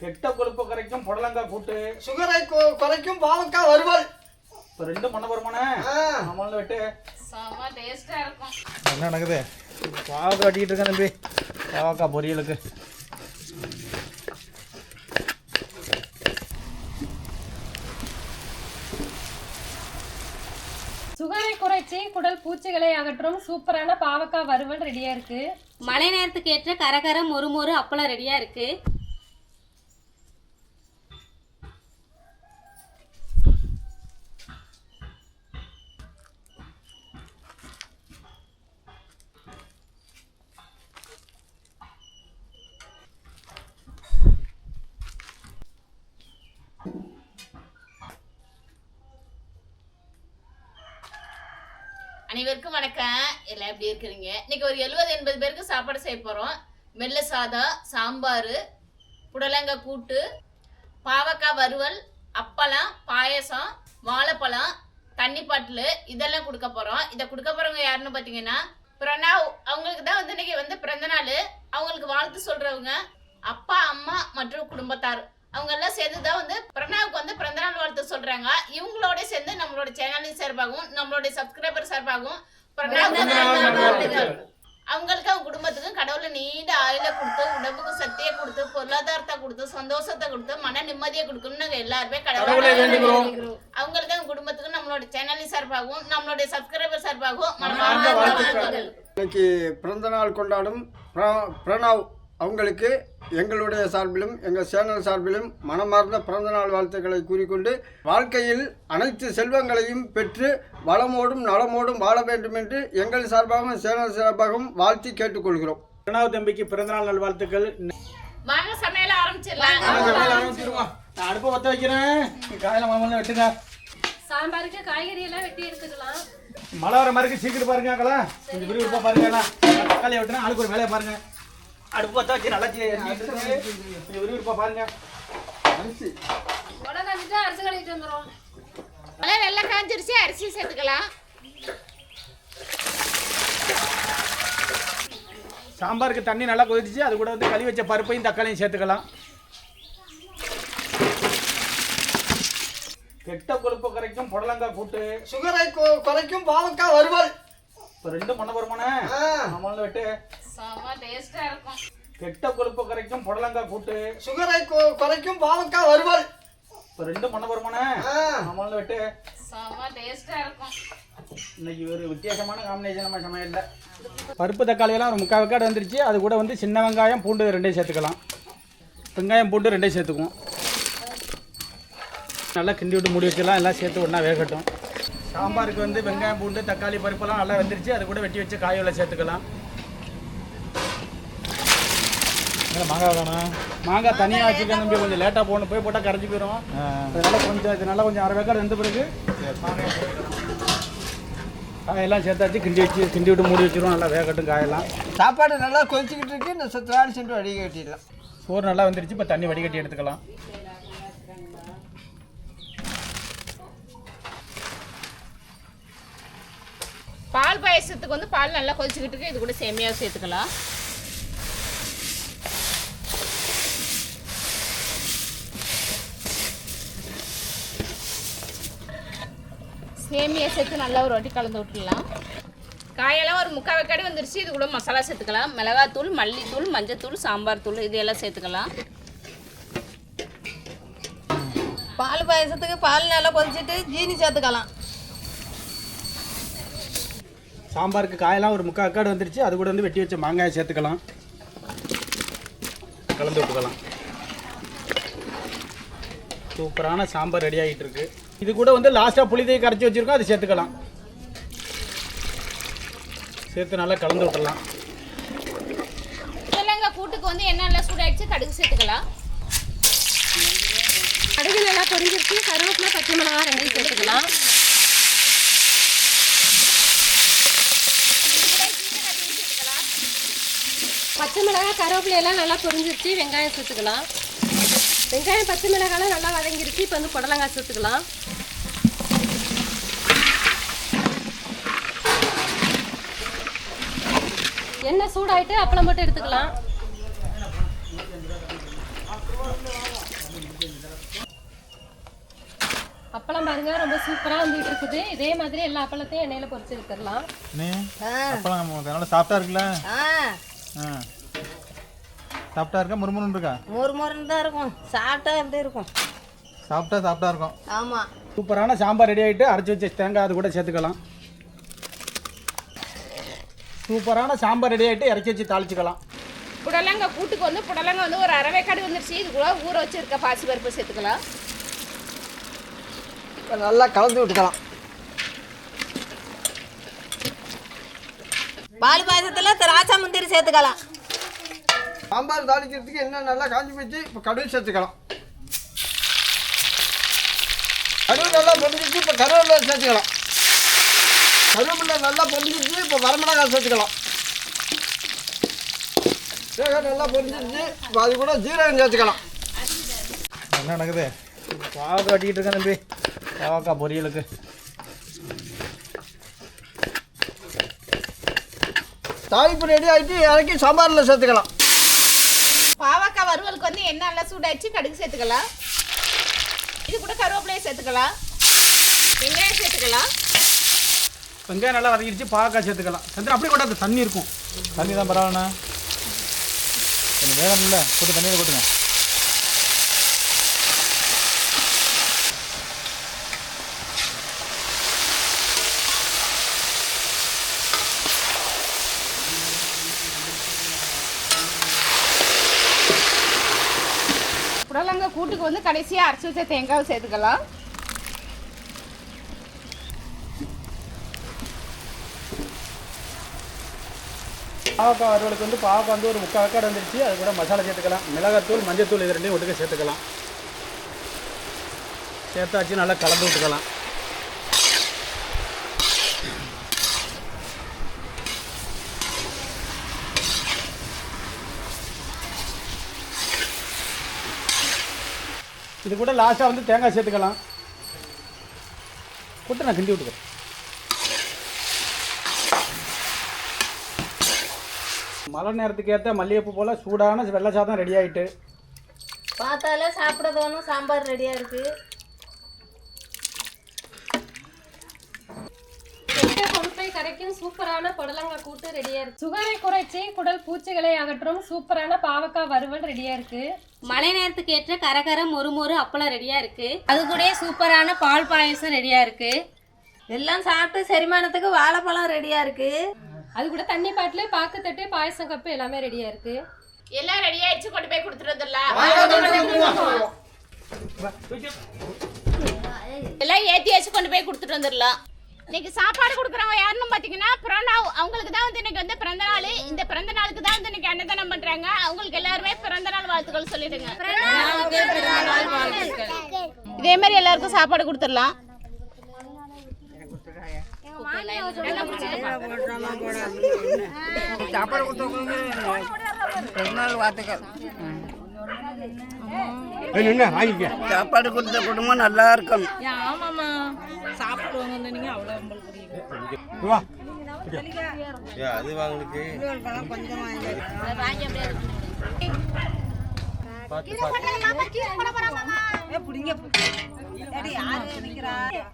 கெட்ட கொழுப்பு கரைக்கும் புடலங்காய் கூட்டு. சுகரை குறைக்கும் பாவக்காய் வறுவல். இப்போ ரெண்டும் பண்ண போறோமாண்ணே? ஆ. நம்மள விட்டு. செம்ம டேஸ்டா இருக்கும். என்ன நடக்குது? பாவக்காய் கட்டிக்கிட்டு இருக்கேன் தம்பி. பாவக்காய் பொரியலுக்கு. சுகரை குறைச்சி குடல் பூச்சிகளை அகற்றும் சூப்பரான பாவக்காய் வறுவல் ரெடியா இருக்கு. மழை நேரத்துக்கு ஏற்ற கரகர மொறு மொறு அப்பளம் ரெடியா இருக்கு. அனைவருக்கும் வணக்கம். எல்லாம் எப்படி இருக்கிறீங்க? இன்னைக்கு ஒரு எழுபது எண்பது பேருக்கு சாப்பாடு செய்ய போகிறோம் மெல்ல சாதம் சாம்பார் புடலங்காய் கூட்டு பாவக்காய் வறுவல் அப்பளம் பாயசம் வாழைப்பழம் தண்ணி பாட்டில் இதெல்லாம் கொடுக்க போகிறோம் இதை கொடுக்க போகிறவங்க யாருன்னு பார்த்தீங்கன்னா பிரணாவ் அவங்களுக்கு தான் வந்து இன்னைக்கு வந்து பிறந்த நாள். அவங்களுக்கு வாழ்த்து சொல்கிறவங்க அப்பா அம்மா மற்றும் குடும்பத்தார். அவங்க எல்லாம் சேர்ந்து தான் வந்து பிரணாவுக்கு வந்து பிறந்தநாள் வாழ்த்து சொல்றாங்க இவங்களோட சேர்ந்து நம்மளோட சேனலின் சார்பாகவும் நம்மளுடைய சப்ஸ்கிரைபர் சார்பாகவும் பிரணாவுக்கு. அவங்களுக்கு அவங்க குடும்பத்துக்கும் கடவுளை நீண்ட ஆயுள கொடுத்து உடம்புக்கு சக்தியை கொடுத்து பொருளாதாரத்தை கொடுத்து சந்தோஷத்தை கொடுத்து மன நிம்மதியை கொடுக்கணும்னு நாங்க எல்லாருமே கடவுளை. அவங்களுக்கு அவங்க குடும்பத்துக்கும் நம்மளோட சேனலின் சார்பாகவும் நம்மளுடைய சப்ஸ்கிரைபர் சார்பாகவும் இன்னைக்கு பிறந்த நாள் கொண்டாடும் பிர- பிரணவ் அவங்களுக்கு எங்களுடைய சார்பிலும் எங்கள் சேனல் சார்பிலும் மனமார்ந்த பிறந்த நாள் வாழ்த்துக்களை கூறிக்கொண்டு வாழ்க்கையில் அனைத்து செல்வங்களையும் பெற்று வளமோடும் நலமோடும் வாழ வேண்டும் என்று எங்கள் சார்பாகவும் சேனல் சார்பாகவும் வாழ்த்தி கேட்டுக்கொள்கிறோம். பிரணவ் தம்பிக்கு பிறந்தநாள் நல்வாழ்த்துக்கள். வாங்க சமையல ஆரம்பிச்சிடலாம். நான் அடுப்பை பற்ற வைக்கிறேன். காயில மாமல்ல வெட்டுங்க. சாம்பாருக்கு காய்கறி எல்லாம் வெட்டி எடுத்துக்கலாம் மழை வர மாதிரி சீக்கிரம் பாருங்க கொஞ்சம் விறுவிறுப்பா பாருங்க தக்காளியை வெட்டினா ஆளுக்கு ஒரு வேலையை பாருங்க. அடுப்பு பற்ற வச்சு நல்லா விறுவிறுப்பா பாருங்க. அரிசி. அரிசி கழிட்டு வந்துடும் மழை வெள்ளை காஞ்சிருச்சு. அரிசி சேர்த்துக்கலாம். சாம்பாருக்கு தண்ணி நல்லா கொதிச்சு அது கூட வந்து கழுவி வச்ச பருப்பையும் தக்காளியும் சேர்த்துக்கலாம். கெட்ட கொழுப்பு கரைக்கும் புடலங்காய் கூட்டு. சுகரை குறைக்கும் பாவக்காய் வறுவல். இப்போ ரெண்டும் பண்ண போறோமாண்ணே? ஆ. நம்மள விட்டு. டேஸ்டா இருக்கும். கெட்ட கொழுப்பு கரைக்கும் புடலங்காய் கூட்டு. சுகரை கொ- குறைக்கும் பாவக்காய் வறுவல் இப்போ ரெண்டும் பண்ண போறோமாண்ணே? ஆ. விட்டு. செம்ம டேஸ்டா இருக்கும். இன்னைக்கு ஒரு வித்தியாசமான காம்பினேஷன் நம்ம சமையல்ல. பருப்பு தக்காளி எல்லாம் ஒரு முக்கால் வெக்காடு வந்துருச்சு. அது கூட வந்து சின்ன வெங்காயம் பூண்டு ரெண்டையும் சேர்த்துக்கலாம். வெங்காயம் பூண்டு ரெண்டையும் சேர்த்துக்குவோம். நல்லா கிண்டி விட்டு மூடி வச்சிடலாம் எல்லாம் சேர்த்து ஒன்றா வேகட்டும். சாம்பாருக்கு வந்து வெங்காயம் பூண்டு தக்காளி பருப்பெல்லாம் நல்லா வெந்துருச்சு. அது கூட வெட்டி வச்சு காயோல சேர்த்துக்கலாம். மாங்காய் வேணும் மாங்காய் தனியாக வச்சுருக்கேன் தம்பி. கொஞ்சம் லேட்டாக போகணும். போய் போட்டால் கரைஞ்சி போயிடும் அதனால கொஞ்சம் இது நல்லா கொஞ்சம் அரை வேக்காடு வெந்த பிறகு காயெல்லாம் சேர்த்தாச்சு. கிண்டி வச்சு கிண்டி விட்டு மூடி வச்சிருவோம். நல்லா வேகட்டும் காயெல்லாம். சாப்பாடு நல்லா கொதிச்சுக்கிட்டு இருக்கு. இந்த சத்து சென்று அடிக்க கட்டிடலாம். சோறு நல்லா வந்துருச்சு. இப்போ தண்ணி வடிகட்டி எடுத்துக்கலாம். பால் பாயசத்துக்கு வந்து பால் நல்லா கொதிச்சுக்கிட்டு இருக்கு. இது கூட சேமியாவை சேர்த்துக்கலாம். சேமியா சேர்த்து நல்லா ஒரு வாட்டி கலந்து விட்டுடலாம். காயெல்லாம் ஒரு முக்கால் வெக்காடி வந்துருச்சு. இது கூட மசாலா சேர்த்துக்கலாம். மிளகாத்தூள் மல்லித்தூள் மஞ்சத்தூள் சாம்பார் தூள் இது எல்லாம் சேர்த்துக்கலாம். பால் பாயசத்துக்கு பால் நல்லா கொதிச்சிட்டு ஜீனி சேர்த்துக்கலாம். சாம்பாருக்கு காயெல்லாம் ஒரு முக்கால் வெக்காடு வந்துருச்சு. அது கூட வந்து வெட்டி வச்ச மாங்காயை சேர்த்துக்கலாம். கலந்து விட்டுக்கலாம். சூப்பரான சாம்பார் ரெடி ஆகிட்டு இருக்கு. இது கூட வந்து லாஸ்ட்டாக புளிதையை கரைச்சி வச்சிருக்கோம் அது சேர்த்துக்கலாம். சேர்த்து நல்லா கலந்து விட்டுறலாம் இதெல்லாம் கூட்டுக்கு வந்து எண்ணெய் சூடாயிடுச்சு கடுகு சேர்த்துக்கலாம். கடுகு நல்லா பொரிஞ்சிருச்சு கருவேப்பிலை பச்சை மிளகாய் ரெண்டையும் சேர்த்துக்கலாம். பச்சை மிளகாய் கருவேப்பிலை எல்லாம் நல்லா பொரிஞ்சிருச்சு வெங்காயம் சேர்த்துக்கலாம். வெங்காயம் பச்சை மிளகாலாம் நல்லா வதங்கிருச்சு. இப்போ வந்து புடலங்காய் சேர்த்துக்கலாம். எண்ணெய் சூடாயிட்டு அப்பளம் போட்டு எடுத்துக்கலாம். அப்பளம் பாருங்க ரொம்ப சூப்பரா வந்துட்டு இருக்குது. இதே மாதிரி எல்லா அப்பளத்தையும் எண்ணெயில பொரிச்சு எடுத்துடலாம். அப்பளம் சாப்பிட்டா இருக்குல்ல? சாஃப்டா இருக்கா? முறுமுறுன்னு இருக்கா? மொறு மொறுன்னு தான் இருக்கும். சாப்பிட்டா எப்படி இருக்கும்? சாப்பிட்டா சாஃப்டா இருக்கும். ஆமாம் சூப்பரான சாம்பார் ரெடி ஆகிட்டு அரைச்சி வச்ச தேங்காய் அது கூட சேர்த்துக்கலாம். சூப்பரான சாம்பார் ரெடி ஆகிட்டு இறக்கி வச்சு தாளிச்சுக்கலாம். புடலங்காய் கூட்டுக்கு வந்து புடலங்காய் வந்து ஒரு அரை வேக்காடு வந்துருச்சு. இது கூட ஊற வச்சிருக்க பாசி பருப்பு சேர்த்துக்கலாம் நல்லா கலந்து விட்டுக்கலாம். பால் பாயசத்தில் திராட்சை முந்திரி சேர்த்துக்கலாம். சாம்பார் தாளிக்கிறதுக்கு என்ன நல்லா காஞ்சி போச்சு? இப்போ கடுகு சேர்த்துக்கலாம். கடுகு நல்லா பொடிஞ்சிச்சு இப்போ கருவேப்பிலை சேர்த்துக்கலாம். கருவேப்பிலை நல்லா பொடிஞ்சிச்சு இப்போ வரமிளகாய் சேர்த்துக்கலாம். தேங்காய் நல்லா பொரிஞ்சிருச்சு இப்போ அது கூட ஜீரகம் சேர்த்துக்கலாம். என்ன நடக்குது? பாவக்காய் கட்டிக்கிட்டு இருக்கேன் தம்பி. பாவக்காய் பொரியலுக்கு. தாளிப்பு ரெடி ஆகிட்டு இறக்கி சாம்பாரில் சேர்த்துக்கலாம் பாவக்காய் வறுவலுக்கு வந்து எண்ணெய் நல்லா சூடாச்சு கடுகு சேர்த்துக்கலாம். இது கூட கருவேப்பிலையை சேர்த்துக்கலாம். வெங்காயம் சேர்த்துக்கலாம். வெங்காயம் நல்லா வதக்கிடுச்சு பாவக்காய் சேர்த்துக்கலாம். சந்திரன் அப்படி கூட அது தண்ணி இருக்கும். தண்ணி தான் பரவாயில்லண்ணா. கொஞ்சம் வேகம் இல்லை போட்டு தண்ணியில் கொட்டுங்க. கூட்டுக்கு வந்து கடைசியாக அரைச்சி வச்ச தேங்காவை சேர்த்துக்கலாம். பாவக்காய் வறுவலுக்கு வந்து பாவக்காய் வந்து ஒரு முக்கால் வேக்காடு வந்துருச்சு. அது கூட மசாலா சேர்த்துக்கலாம். மிளகாத்தூள் மஞ்சத்தூள் இது ரெண்டையும் ஒட்டுக்க சேர்த்துக்கலாம். சேர்த்தாச்சு நல்லா கலந்து விட்டுக்கலாம். இது கூட லாஸ்ட்டாக வந்து தேங்காய் சேர்த்துக்கலாம். விட்டு நான் கிண்டி விட்டுக்கிறேன். மழை நேரத்துக்கு ஏற்ற மல்லிகைப்பூ போல் சூடான வெள்ளை சாதம் ரெடி ஆகிட்டு பார்த்தாலே சாப்பிட தோணும் சாம்பார் ரெடியாக இருக்குது கெட்ட கரைக்கும் சூப்பரான புடலங்காய் கூட்டு ரெடியா இருக்கு. சுகரை குறைச்சி குடல் பூச்சிகளை அகற்றும் சூப்பரான பாவக்காய் வறுவல் ரெடியா இருக்கு. மழை நேரத்துக்கு ஏற்ற கரகர மொறு மொறு அப்பளம் ரெடியா இருக்கு. அது கூட சூப்பரான பால் பாயசம் ரெடியா இருக்கு. எல்லாம் சாப்பிட்டு செரிமானத்துக்கு வாழைப்பழம் ரெடியாக இருக்குது அது கூட தண்ணி பாட்டில் பாக்கு தட்டு பாயசம் கப்பு எல்லாமே ரெடியா இருக்கு. எல்லாம் ரெடி ஆயிடுச்சு கொண்டு போய் கொடுத்துருந்துடலாம் எல்லாம் ஏற்றியாச்சு கொண்டு போய் கொடுத்துட்டு வந்துடலாம். இன்னைக்கு சாப்பாடு கொடுக்குறவங்க யாருன்னு பார்த்தீங்கன்னா பிரணவ் அவங்களுக்கு தான் வந்து இன்னைக்கு வந்து பிறந்த நாள். இந்த பிறந்த நாளுக்கு தான் வந்து இன்னைக்கு அன்னதானம் பண்றாங்க. அவங்களுக்கு எல்லாருமே பிறந்த நாள் வாழ்த்துக்கள் சொல்லிடுங்க. இதே மாதிரி எல்லாருக்கும் சாப்பாடு கொடுத்துடலாம். சாப்பாடு கொடுத்த குடும்பம் நல்லா இருக்கணும் வா. அது வாங்களுக்கு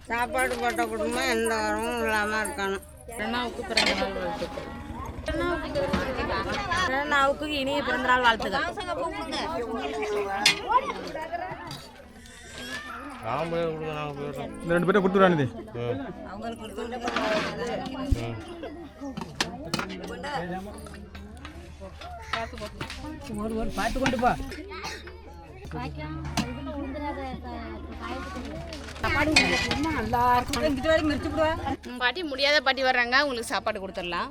சாப்பாடு போட்ட குடும்பம் எந்த வரமும் இல்லாமல் இருக்கணும். பிரணாவுக்கு இனிய பிறந்தநாள் வாழ்த்துக்கள். ஆம்பளை கொடுங்க நாங்கள் போயிடுறோம் இந்த ரெண்டு பேர்ட்ட கொடுத்துருவானது உங்க பாட்டி முடியாத பாட்டி வர்றாங்க உங்களுக்கு சாப்பாடு கொடுத்துடலாம்.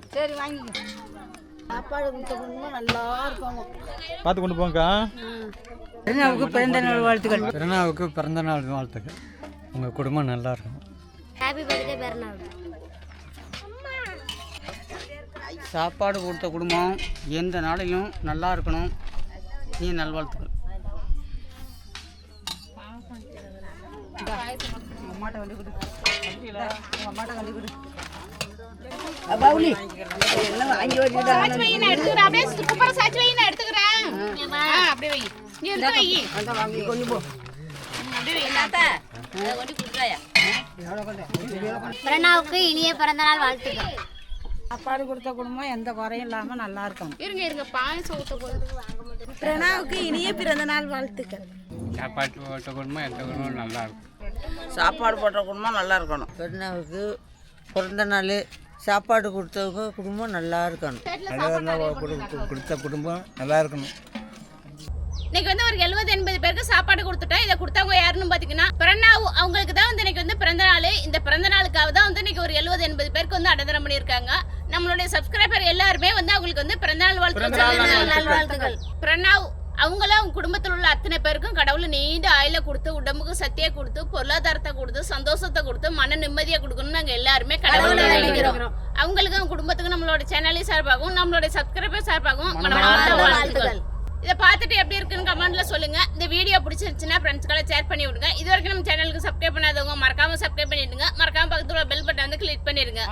பார்த்து கொண்டு போங்கக்கா. பிறனாவுக்கு பிறந்த நாள் வாழ்த்துக்கள். பிறனாவுக்கு பிறந்த நாள் வாழ்த்துக்கள். உங்கள் குடும்பம் நல்லா இருக்கும். சாப்பாடு கொடுத்த குடும்பம் எந்த நாளையும் நல்லா இருக்கணும். நீ நல்வாழ்த்துக்கள். சாச்சி வை நான் எடுத்துக்கிறேன். அப்படியே குப்பரை சாச்சி வை நான் எடுத்துக்கிறேன். ஆ, அப்படியே வை நீ எடுத்து வை ம், அப்படியே பிரணாவுக்கு இனிய பிறந்தநாள் வாழ்த்துக்கள். சாப்பாடு கொடுத்த குடும்பம் எந்த குறையும் இல்லாமல் நல்லா இருக்கணும். இருங்க இருங்க. பாயசம் பிரணாவுக்கு இனிய பிறந்த நாள் வாழ்த்துக்கள். சாப்பாட்டு போட்ட குடும்பம் எந்த குடும்பம் நல்லா இருக்கும். சாப்பாடு போட்ட குடும்பம் நல்லா இருக்கணும். பெருநாவுக்கு பிறந்த நாள் சாப்பாடு கொடுத்தவங்க குடும்பம் நல்லா இருக்கணும். கொடுத்த குடும்பம் நல்லா இருக்கணும். இன்னைக்கு வந்து ஒரு எழுபது எண்பது பேருக்கு சாப்பாடு கொடுத்துட்டோம். இதை கொடுத்தவங்க யாருன்னு பாத்தீங்கன்னா பிறநாள் அவங்களுக்கு தான் வந்து இன்னைக்கு வந்து பிறந்த நாள். இந்த பிறந்த நாளுக்காக தான் வந்து இன்னைக்கு ஒரு எழுபது எண்பது பேருக்கு வந்து அன்னதானம் பண்ணியிருக்காங்க. நம்மளுடைய சப்ஸ்கிரைபர் எல்லாருமே வந்து அவங்களுக்கு வந்து பிறந்தநாள் வாழ்த்துக்கள் வாழ்த்துக்கள் பிரணாவ் அவங்களும் அவங்க குடும்பத்தில் உள்ள அத்தனை பேருக்கும் கடவுள் நீண்ட ஆயில கொடுத்து உடம்புக்கு சத்தியை கொடுத்து பொருளாதாரத்தை கொடுத்து சந்தோஷத்தை கொடுத்து மன நிம்மதியை கொடுக்கணும்னு நாங்கள் எல்லாருமே கடவுளை வேண்டிக்கிறோம். அவங்களுக்கும் அவங்க குடும்பத்துக்கும் நம்மளோட சேனலையும் சார்பாகவும் நம்மளோட சப்ஸ்கிரைபர் சார்பாகவும் வாழ்த்துக்கள். இதை பார்த்துட்டு எப்படி இருக்குன்னு கமெண்ட்ல சொல்லுங்க. இந்த வீடியோ பிடிச்சிருந்துச்சுன்னா ஃப்ரெண்ட்ஸ்களை ஷேர் பண்ணி விடுங்க. இது வரைக்கும் நம்ம சேனலுக்கு சப்ஸ்கிரைப் பண்ணாதவங்க மறக்காம சப்ஸ்கிரைப் பண்ணிடுங்க. மறக்காம பக்கத்துல பெல் பட்டன் வந்து கிளிக் பண்ணிடுங்க.